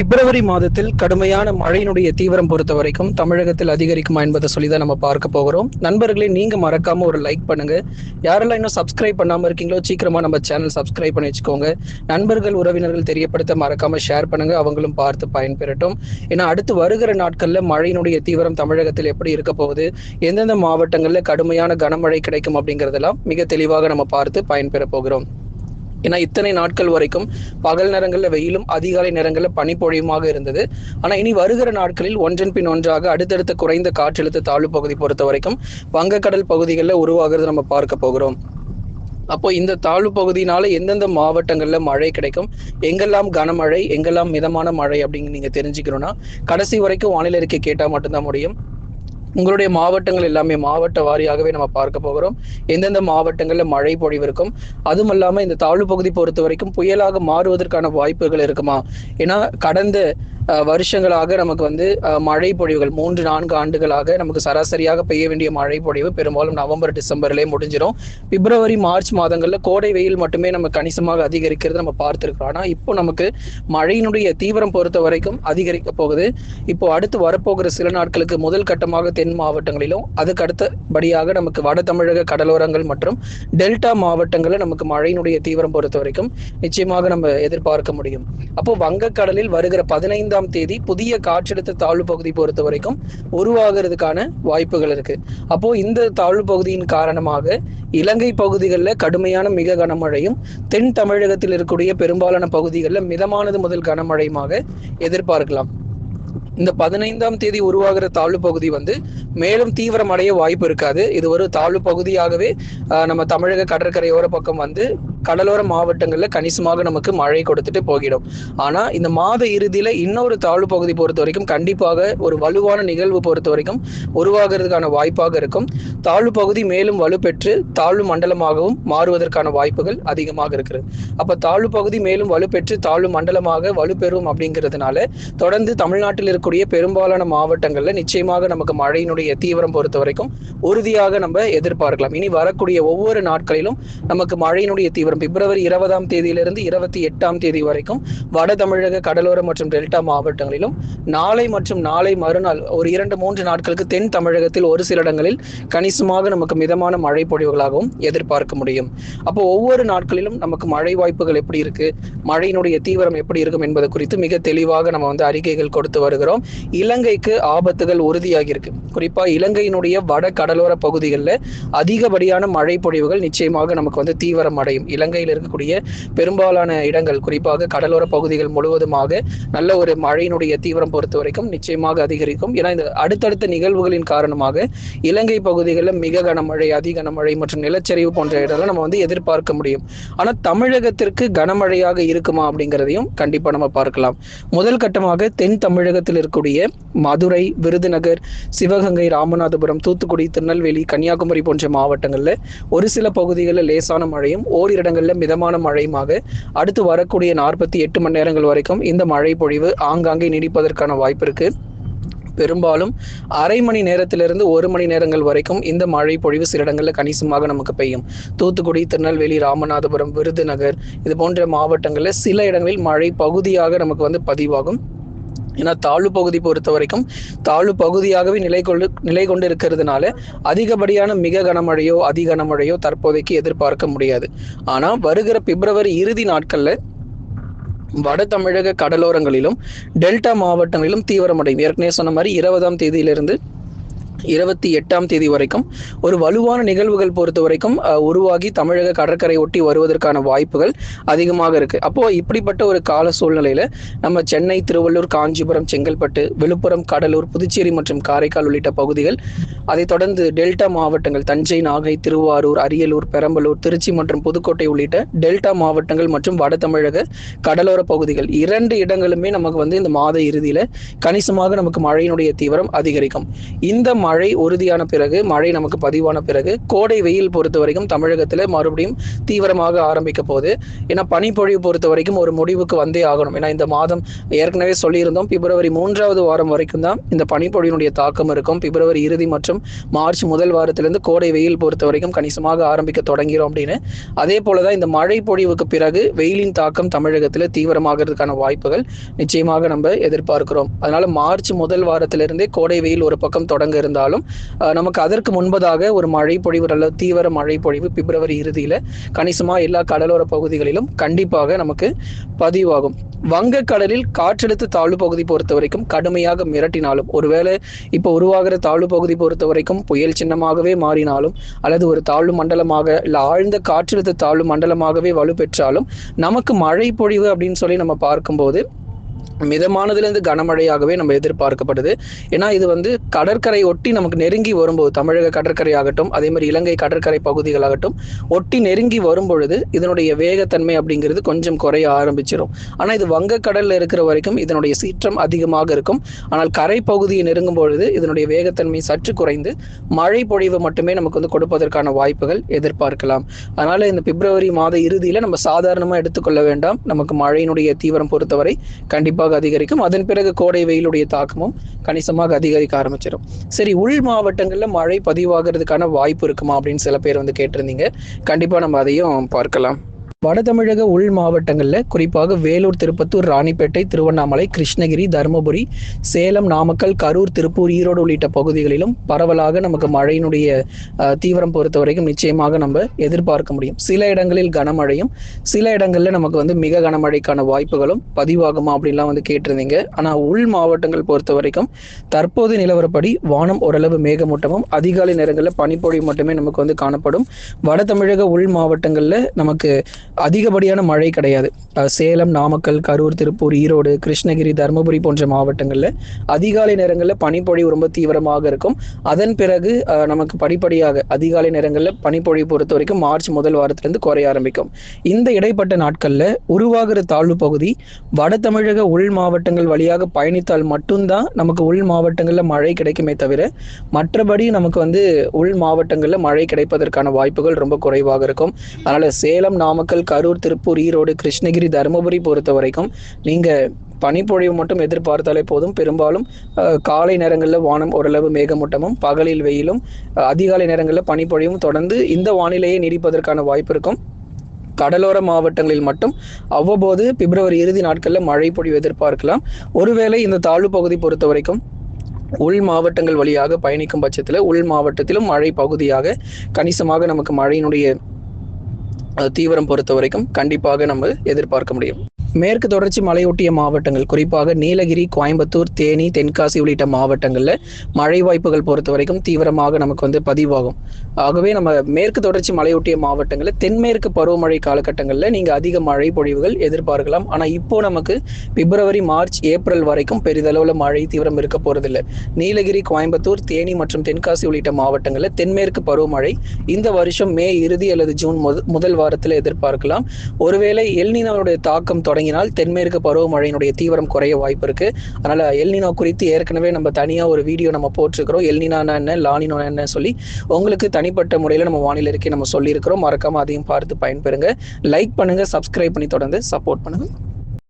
பிப்ரவரி மாதத்தில் கடுமையான மழையினுடைய தீவிரம் பொறுத்த வரைக்கும் தமிழகத்தில் அதிகரிக்குமா என்பதை சொல்லி தான் நம்ம பார்க்க போகிறோம். நண்பர்களே நீங்க மறக்காம ஒரு லைக் பண்ணுங்க. யாரெல்லாம் இன்னும் சப்ஸ்கிரைப் பண்ணாம இருக்கீங்களோ சீக்கிரமா நம்ம சேனல் சப்ஸ்கிரைப் பண்ணி வச்சுக்கோங்க. நண்பர்கள் உறவினர்கள் தெரியப்படுத்த மறக்காம ஷேர் பண்ணுங்க. அவங்களும் பார்த்து பயன்பெறட்டும். ஏன்னா அடுத்து வருகிற நாட்கள்ல மழையினுடைய தீவிரம் தமிழகத்தில் எப்படி இருக்க போகுது? எந்தெந்த மாவட்டங்கள்ல கடுமையான கனமழை கிடைக்கும் அப்படிங்கறதெல்லாம் மிக தெளிவாக நம்ம பார்த்து பயன்பெற போகிறோம். ஏன்னா இத்தனை நாட்கள் வரைக்கும் பகல் நேரங்களில் வெயிலும் அதிகாலை நேரங்களில் பனிப்பொழியுமாக இருந்தது. ஆனால் இனி வருகிற நாட்களில் ஒன்றன் பின் ஒன்றாக அடுத்தடுத்த குறைந்த காற்றழுத்த தாழ்வு பகுதி பொறுத்த வரைக்கும் வங்கக்கடல் பகுதிகளில் உருவாகிறது நம்ம பார்க்க போகிறோம். அப்போ இந்த தாழ்வு பகுதியினால எந்தெந்த மாவட்டங்கள்ல மழை கிடைக்கும்? எங்கெல்லாம் கனமழை எங்கெல்லாம் மிதமான மழை அப்படின்னு நீங்க தெரிஞ்சுக்கணும்னா கடைசி வரைக்கும் வானிலை அறிக்கை கேட்டா மட்டும்தான் முடியும். உங்களுடைய மாவட்டங்கள் எல்லாமே மாவட்ட வாரியாகவே நம்ம பார்க்க போகிறோம். எந்தெந்த மாவட்டங்கள்ல மழை பொழிவு இருக்கும் அதுவும் இல்லாம இந்த தாழ்வு பகுதி பொறுத்த வரைக்கும் புயலாக மாறுவதற்கான வாய்ப்புகள் இருக்குமா? ஏன்னா கடந்த வருஷங்களாக நமக்கு வந்து மழைப்பொழிவுகள் மழை பொழிவுகள் மூன்று நான்கு ஆண்டுகளாக நமக்கு சராசரியாக பெய்ய வேண்டிய மழை பொழிவு பெரும்பாலும் நவம்பர் டிசம்பர்லேயே முடிஞ்சிடும் பிப்ரவரி மார்ச் மாதங்களில் கோடை வெயில் மட்டுமே நம்ம கணிசமாக அதிகரிக்கிறது நம்ம பார்த்துருக்கிறோம். ஆனால் இப்போ நமக்கு மழையினுடைய தீவிரம் பொறுத்த வரைக்கும் அதிகரிக்க போகுது. இப்போ அடுத்து வரப்போகிற சில நாட்களுக்கு முதல் கட்டமாக தென் மாவட்டங்களிலும் அதுக்கு அடுத்தபடியாக நமக்கு வட தமிழக கடலோரங்கள் மற்றும் டெல்டா மாவட்டங்களில் நமக்கு மழையினுடைய தீவிரம் பொறுத்த வரைக்கும் நிச்சயமாக நம்ம எதிர்பார்க்க முடியும். அப்போ வங்கக்கடலில் வருகிற பதினைந்தாம் தேதி புதிய காற்றழுத்த தாழ்வு பகுதி பொறுத்த வரைக்கும் உருவாகிறதுக்கான வாய்ப்புகள் இருக்கு. அப்போ இந்த தாழ்வு பகுதியின் காரணமாக இலங்கை பகுதிகளில் கடுமையான மிக கனமழையும் தென் தமிழகத்தில் இருக்கக்கூடிய பெரும்பாலான பகுதிகளில் மிதமானது முதல் கனமழையுமாக எதிர்பார்க்கலாம். இந்த பதினைந்தாம் தேதி உருவாகிற தாழ்வு பகுதி வந்து மேலும் தீவிரமடைய வாய்ப்பு இருக்காது. இது ஒரு தாழ்வு பகுதியாகவே ஆஹ், நம்ம தமிழக கடற்கரையோர பக்கம் வந்து கடலோர மாவட்டங்கள்ல கணிசமாக நமக்கு மழை கொடுத்துட்டு போகிடும். ஆனா இந்த மாத இறுதியில இன்னொரு தாழ்வு பகுதி பொறுத்த வரைக்கும் கண்டிப்பாக ஒரு வலுவான நிகழ்வு பொறுத்த வரைக்கும் உருவாகிறதுக்கான வாய்ப்பாக இருக்கும். தாழ்வு பகுதி மேலும் வலுப்பெற்று தாழ்வு மண்டலமாகவும் மாறுவதற்கான வாய்ப்புகள் அதிகமாக இருக்கிறது. அப்ப தாழ்வு பகுதி மேலும் வலுப்பெற்று தாழ்வு மண்டலமாக வலுப்பெறும் அப்படிங்கிறதுனால தொடர்ந்து தமிழ்நாட்டில் இருக்கக்கூடிய பெரும்பாலான மாவட்டங்கள்ல நிச்சயமாக நமக்கு மழையினுடைய தீவிரம் பொறுத்த வரைக்கும் உறுதியாக நம்ம எதிர்பார்க்கலாம். இனி வரக்கூடிய ஒவ்வொரு நாட்களிலும் நமக்கு மழையினுடைய தீவிரம் வரும் பிப்ரவரி இருபதாம் தேதியிலிருந்து இருபத்தி எட்டாம் தேதி வரைக்கும் வட தமிழக கடலோர மற்றும் டெல்டா மாவட்டங்களிலும் நாளை மற்றும் நாளை மறுநாள் ஒரு இரண்டு மூன்று நாட்களுக்கு தென் தமிழகத்தில் ஒரு சில இடங்களில் கணிசமாக நமக்கு மிதமான மழை பொழிவுகளாகவும் எதிர்பார்க்க முடியும். அப்போ ஒவ்வொரு நாட்களிலும் நமக்கு மழை வாய்ப்புகள் எப்படி இருக்கு? மழையினுடைய தீவிரம் எப்படி இருக்கும் என்பது குறித்து மிக தெளிவாக நம்ம வந்து அறிக்கைகள் கொடுத்து வருகிறோம். இலங்கைக்கு ஆபத்துகள் உறுதியாகி இருக்கு. குறிப்பா இலங்கையினுடைய வட கடலோர பகுதிகளில் அதிகப்படியான மழை பொழிவுகள் நிச்சயமாக நமக்கு வந்து தீவிரம் அடையும். இலங்கையில் இருக்கக்கூடிய பெரும்பாலான இடங்கள் குறிப்பாக கடலோர பகுதிகள் முழுவதுமாக நல்ல ஒரு மழையினுடைய தீவிரம் பொறுத்த வரைக்கும் நிச்சயமாக அதிகரிக்கும். ஏன்னா இந்த அடுத்தடுத்த நிகழ்வுகளின் காரணமாக இலங்கை பகுதிகளில் மிக கனமழை அதி கனமழை மற்றும் நிலச்சரிவு போன்ற இடங்களை நம்ம வந்து எதிர்பார்க்க முடியும். ஆனால் தமிழகத்திற்கு கனமழையாக இருக்குமா அப்படிங்கிறதையும் கண்டிப்பா நம்ம பார்க்கலாம். முதல் கட்டமாக தென் தமிழகத்தில் இருக்கக்கூடிய மதுரை விருதுநகர் சிவகங்கை ராமநாதபுரம் தூத்துக்குடி திருநெல்வேலி கன்னியாகுமரி போன்ற மாவட்டங்களில் ஒரு சில பகுதிகளில் லேசான மழையும் ஓரிரு இடங்களில் மிதமான மழையுமாக அடுத்து வரக்கூடிய நாற்பத்தி எட்டு மணி நேரங்கள் வரைக்கும் இந்த மழை பொழிவு ஆங்காங்கே நீடிப்பதற்கான வாய்ப்பு இருக்கு. பெரும்பாலும் அரை மணி நேரத்திலிருந்து ஒரு மணி நேரங்கள் வரைக்கும் இந்த மழை பொழிவு சில இடங்களில் கணிசமாக நமக்கு பெய்யும். தூத்துக்குடி திருநெல்வேலி ராமநாதபுரம் விருதுநகர் இது போன்ற மாவட்டங்களில் சில இடங்களில் மழை பகுதியாக நமக்கு வந்து பதிவாகும். ஏன்னா தாழ்வு பகுதி பொறுத்த வரைக்கும் தாழ்வு பகுதியாகவே நிலை கொண்டு நிலை கொண்டு இருக்கிறதுனால அதிகப்படியான மிக கனமழையோ அதி கனமழையோ தற்போதைக்கு எதிர்பார்க்க முடியாது. ஆனால் வருகிற பிப்ரவரி இறுதி நாட்களில் வட தமிழக கடலோரங்களிலும் டெல்டா மாவட்டங்களிலும் தீவிரமடையும். ஏற்கனவே சொன்ன மாதிரி இருபதாம் தேதியிலிருந்து இருபத்தி எட்டாம் தேதி வரைக்கும் ஒரு வலுவான நிகழ்வுகள் பொறுத்த வரைக்கும் உருவாகி தமிழக கடற்கரை ஒட்டி வருவதற்கான வாய்ப்புகள் அதிகமாக இருக்கு. அப்போ இப்படிப்பட்ட ஒரு கால சூழ்நிலையில நம்ம சென்னை திருவள்ளூர் காஞ்சிபுரம் செங்கல்பட்டு விழுப்புரம் கடலூர் புதுச்சேரி மற்றும் காரைக்கால் உள்ளிட்ட பகுதிகள் அதைத் தொடர்ந்து டெல்டா மாவட்டங்கள் தஞ்சை நாகை திருவாரூர் அரியலூர் பெரம்பலூர் திருச்சி மற்றும் புதுக்கோட்டை உள்ளிட்ட டெல்டா மாவட்டங்கள் மற்றும் வட தமிழக கடலோர பகுதிகள் இரண்டு இடங்களுமே நமக்கு வந்து இந்த மாத இறுதியில கணிசமாக நமக்கு மழையினுடைய தீவிரம் அதிகரிக்கும். இந்த மழை உறுதியான பிறகு மழை நமக்கு பதிவான பிறகு கோடை வெயில் பொறுத்த வரைக்கும் தமிழகத்தில் மறுபடியும் தீவிரமாக ஆரம்பிக்க போகுது. ஏன்னா பனிப்பொழிவு பொறுத்த வரைக்கும் ஒரு முடிவுக்கு வந்தே ஆகணும். ஏன்னா இந்த மாதம் ஏற்கனவே சொல்லியிருந்தோம் பிப்ரவரி மூன்றாவது வாரம் வரைக்கும் தான் இந்த பனிப்பொழிவினுடைய தாக்கம் இருக்கும். பிப்ரவரி இறுதி மற்றும் மார்ச் முதல் வாரத்திலிருந்து கோடை வெயில் பொறுத்த வரைக்கும் கணிசமாக ஆரம்பிக்க தொடங்கிறோம் அப்படின்னு. அதே போலதான் இந்த மழை பொழிவுக்கு பிறகு வெயிலின் தாக்கம் தமிழகத்தில் தீவிரமாகிறதுக்கான வாய்ப்புகள் நிச்சயமாக நம்ம எதிர்பார்க்கிறோம். அதனால மார்ச் முதல் வாரத்திலிருந்தே கோடை வெயில் ஒரு பக்கம் தொடங்க இருந்தாலும் நமக்கு அதற்கு முன்பதாக ஒரு மழை பொழிவு அல்லது தீவிர மழை பொழிவு பிப்ரவரி இறுதியில கணிசமா எல்லா கடலோர பகுதிகளிலும் கண்டிப்பாக நமக்கு பதிவாகும். வங்கக்கடலில் காற்றழுத்த தாழ்வு பகுதி பொறுத்த வரைக்கும் கடுமையாக மிரட்டினாலும் ஒருவேளை இப்போ உருவாகிற தாழ்வு பகுதி பொறுத்த வரைக்கும் புயல் சின்னமாகவே மாறினாலும் அல்லது ஒரு தாழ்வு மண்டலமாக இல்ல ஆழ்ந்த காற்றழுத்த தாழ்வு மண்டலமாகவே வலுப்பெற்றாலும் நமக்கு மழை பொழிவு அப்படின்னு சொல்லி நம்ம பார்க்கும்போது மிதமானதுலேருந்து கனமழையாகவே நம்ம எதிர்பார்க்கப்படுது ஏன்னா இது வந்து கடற்கரை ஒட்டி நமக்கு நெருங்கி வரும்போது தமிழக கடற்கரை ஆகட்டும் அதே மாதிரி இலங்கை கடற்கரை பகுதிகளாகட்டும் ஒட்டி நெருங்கி வரும்பொழுது இதனுடைய வேகத்தன்மை அப்படிங்கிறது கொஞ்சம் குறைய ஆரம்பிச்சிடும் ஆனால் இது வங்கக்கடலில் இருக்கிற வரைக்கும் இதனுடைய சீற்றம் அதிகமாக இருக்கும். ஆனால் கரை பகுதியை நெருங்கும் பொழுது இதனுடைய வேகத்தன்மை சற்று குறைந்து மழை பொழிவு மட்டுமே நமக்கு வந்து கொடுப்பதற்கான வாய்ப்புகள் எதிர்பார்க்கலாம். அதனால இந்த பிப்ரவரி மாத இறுதியில நம்ம சாதாரணமாக எடுத்துக்கொள்ள வேண்டாம். நமக்கு மழையினுடைய தீவிரம் பொறுத்தவரை கண்டிப்பாக அதிகரிக்கும். அதன் பிறகு கோடை வெயிலுடைய தாக்கமும் கணிசமாக அதிகரிக்க ஆரம்பிச்சிடும். சரி உள் மாவட்டங்களில் மழை பதிவாகிறதுக்கான வாய்ப்பு இருக்குமா அப்படின்னு சில பேர் வந்து கேட்டிருந்தீங்க. கண்டிப்பா நம்ம அதையும் பார்க்கலாம். வட தமிழக உள் மாவட்டங்களில் குறிப்பாக வேலூர் திருப்பத்தூர் ராணிப்பேட்டை திருவண்ணாமலை கிருஷ்ணகிரி தருமபுரி சேலம் நாமக்கல் கரூர் திருப்பூர் ஈரோடு உள்ளிட்ட பகுதிகளிலும் பரவலாக நமக்கு மழையினுடைய தீவிரம் பொறுத்த வரைக்கும் நிச்சயமாக நம்ம எதிர்பார்க்க முடியும். சில இடங்களில் கனமழையும் சில இடங்களில் நமக்கு வந்து மிக கனமழைக்கான வாய்ப்புகளும் பதிவாகுமா அப்படின்லாம் வந்து கேட்டிருந்தீங்க. ஆனால் உள் மாவட்டங்கள் பொறுத்த வரைக்கும் தற்போது நிலவரப்படி வானம் ஓரளவு மேகமூட்டமும் அதிகாலை நேரங்களில் பனிப்பொழிவு மட்டுமே நமக்கு வந்து காணப்படும். வட தமிழக உள் மாவட்டங்களில் நமக்கு அதிகப்படியான மழை கிடையாது. சேலம் நாமக்கல் கரூர் திருப்பூர் ஈரோடு கிருஷ்ணகிரி தருமபுரி போன்ற மாவட்டங்களில் அதிகாலை நேரங்களில் பனிப்பொழிவு ரொம்ப தீவிரமாக இருக்கும். அதன் பிறகு நமக்கு படிப்படியாக அதிகாலை நேரங்களில் பனிப்பொழிவு பொறுத்த வரைக்கும் மார்ச் முதல் வாரத்திலிருந்து குறைய ஆரம்பிக்கும். இந்த இடைப்பட்ட நாட்களில் உருவாகிற தாழ்வு பகுதி வட தமிழக உள் மாவட்டங்கள் வழியாக பயணித்தால் மட்டும்தான் நமக்கு உள் மாவட்டங்களில் மழை கிடைக்குமே தவிர மற்றபடி நமக்கு வந்து உள் மாவட்டங்களில் மழை கிடைப்பதற்கான வாய்ப்புகள் ரொம்ப குறைவாக இருக்கும். அதனால சேலம் நாமக்கல் கரூர் திருப்பூர் ஈரோடு கிருஷ்ணகிரி தருமபுரி பொறுத்த வரைக்கும் நீங்க பனிப்பொழிவு மட்டும் எதிர்பார்த்தாலே போதும். பெரும்பாலும் காலை நேரங்களில் வானம் ஓரளவு மேகமூட்டமும் பகலில் வெயிலும் அதிகாலை நேரங்களில் பனிப்பொழிவும் தொடர்ந்து இந்த வானிலையை நீடிப்பதற்கான வாய்ப்பு இருக்கும். கடலோர மாவட்டங்களில் மட்டும் அவ்வப்போது பிப்ரவரி இறுதி நாட்களில் மழை பொழிவு எதிர்பார்க்கலாம். ஒருவேளை இந்த தாழ்வு பகுதி பொறுத்த வரைக்கும் உள் மாவட்டங்கள் வழியாக பயணிக்கும் பட்சத்தில் உள் மாவட்டத்திலும் மழை பகுதியாக கணிசமாக நமக்கு மழையினுடைய தீவிரம் பொறுத்த வரைக்கும் கண்டிப்பாக நம்ம எதிர்பார்க்க முடியும். மேற்கு தொடர்ச்சி மலையொட்டிய மாவட்டங்கள் குறிப்பாக நீலகிரி கோயம்புத்தூர் தேனி தென்காசி உள்ளிட்ட மாவட்டங்களில் மழை வாய்ப்புகள் பொறுத்த வரைக்கும் தீவிரமாக நமக்கு வந்து பதிவாகும். ஆகவே நம்ம மேற்கு தொடர்ச்சி மலையொட்டிய மாவட்டங்களில் தென்மேற்கு பருவமழை காலகட்டங்களில் நீங்கள் அதிக மழை பொழிவுகள் எதிர்பார்க்கலாம். ஆனால் இப்போ நமக்கு பிப்ரவரி மார்ச் ஏப்ரல் வரைக்கும் பெரிதளவில் மழை தீவிரம் இருக்க போறதில்லை. நீலகிரி கோயம்புத்தூர் தேனி மற்றும் தென்காசி உள்ளிட்ட மாவட்டங்களில் தென்மேற்கு பருவமழை இந்த வருஷம் மே இறுதி அல்லது ஜூன் முதல் வாரத்தில் எதிர்பார்க்கலாம். ஒருவேளை எல்னினோடைய தாக்கம் தொடங்கினால் தென்மேற்கு பருவமழையினுடைய தீவிரம் குறைய வாய்ப்பு இருக்கு. அதனால எல்னினோ குறித்து ஏற்கனவே நம்ம தனியாக ஒரு வீடியோ நம்ம போட்டிருக்கிறோம். எல்நினா என்ன லானினோ என்ன சொல்லி உங்களுக்கு தனிப்பட்ட முறையில் நம்ம வானிலை இருக்கே நம்ம சொல்லியிருக்கிறோம். மறக்காம அதையும் பார்த்து பயன்பெறுங்க. லைக் பண்ணுங்க சப்ஸ்கிரைப் பண்ணி தொடர்ந்து சப்போர்ட் பண்ணுங்க.